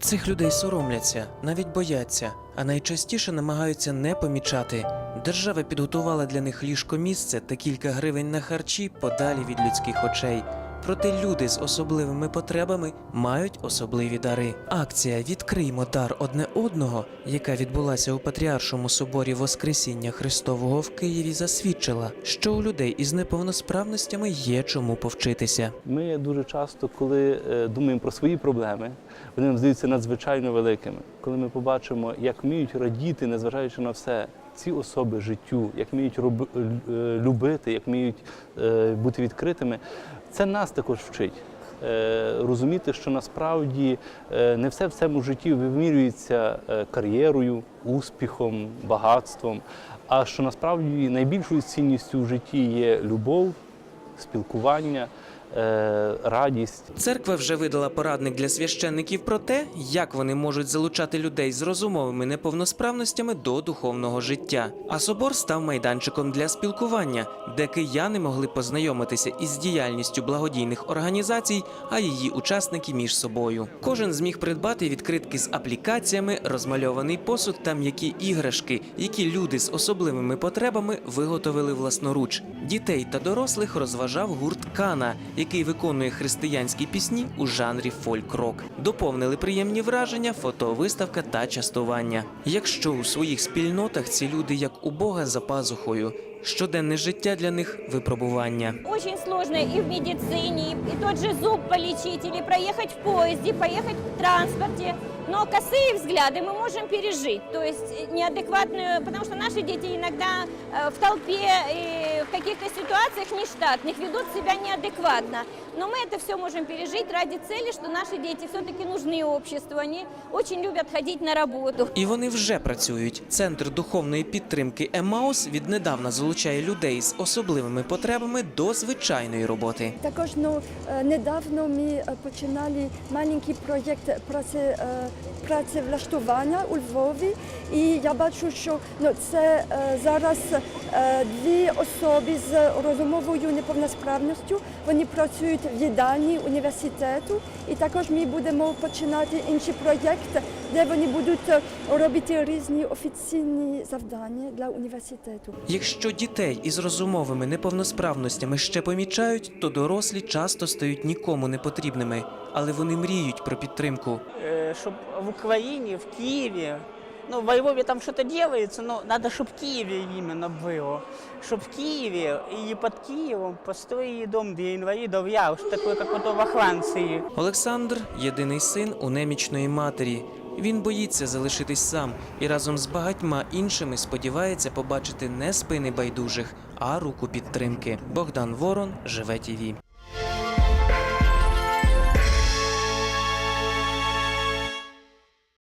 Цих людей соромляться, навіть бояться, а найчастіше намагаються не помічати. Держава підготувала для них ліжко місце та кілька гривень на харчі подалі від людських очей. Проте люди з особливими потребами мають особливі дари. Акція Відкриймо дар одне одного, яка відбулася у Патріаршому соборі Воскресіння Христового в Києві, засвідчила, що у людей із неповносправностями є чому повчитися. Ми дуже часто, коли е, думаємо про свої проблеми, вони нам здаються надзвичайно великими. Коли ми побачимо, як вміють радіти, незважаючи на все, ці особи життю, як вміють роб- е, любити, як вміють е, бути відкритими, це нас також вчить. Е, Розуміти, що насправді е, не все в цьому житті вимірюється е, кар'єрою, успіхом, багатством, а що насправді найбільшою цінністю в житті є любов, спілкування, е, радість. Церква вже видала порадник для священників про те, як вони можуть залучати людей з розумовими неповносправностями до духовного життя. А собор став майданчиком для спілкування, де кияни могли познайомитися із діяльністю благодійних організацій, а її учасники між собою. Кожен зміг придбати відкритки з аплікаціями, розмальований посуд та м'які іграшки, які люди з особливими потребами виготовили власноруч. Дітей та дорослих розважав гурт Кана, який виконує християнські пісні у жанрі фольк-рок. Доповнили приємні враження, фотовиставка та частування. Якщо у своїх спільнотах ці люди як у Бога за пазухою, щоденне життя для них випробування. Очень сложно и в медицине, и тот же зуб полечить, или проехать в поезде, поехать в транспорте. Но косые взгляды мы можем пережить, то есть э, неадекватную, потому что наши дети иногда э, в толпе и в каких-то ситуациях нештатных ведут себя неадекватно. Но мы это все можем пережить ради цели, что наши дети все-таки нужны обществу, они очень любят ходить на работу. І вони вже працюють. Центр духовної підтримки Емаус віднедавна залучає людей з особливими потребами до звичайної роботи. Також ну, е, недавно ми е, починали маленький проєкт праці, е, працевлаштування у Львові. І я бачу, що ну, це е, зараз е, дві особи з розумовою неповносправністю. Вони працюють в їдальні університету. І також ми будемо починати інший проєкт, де вони будуть е, робити різні офіційні завдання для університету. Якщо дітей із розумовими неповносправностями ще помічають, то дорослі часто стають нікому не потрібними, але вони мріють про підтримку. чтобы в Украине, в Киеве, ну, во Львове там что-то делается, но надо, чтобы в Киеве именно было. Чтобы в Киеве и под Киевом построили дом для инвалидов я, что такое, как вот во Франции. Олександр єдиний син у немічної матері. Він боїться залишитись сам і разом з багатьма іншими сподівається побачити не спини байдужих, а руку підтримки. Богдан Ворон живе ТІВІ.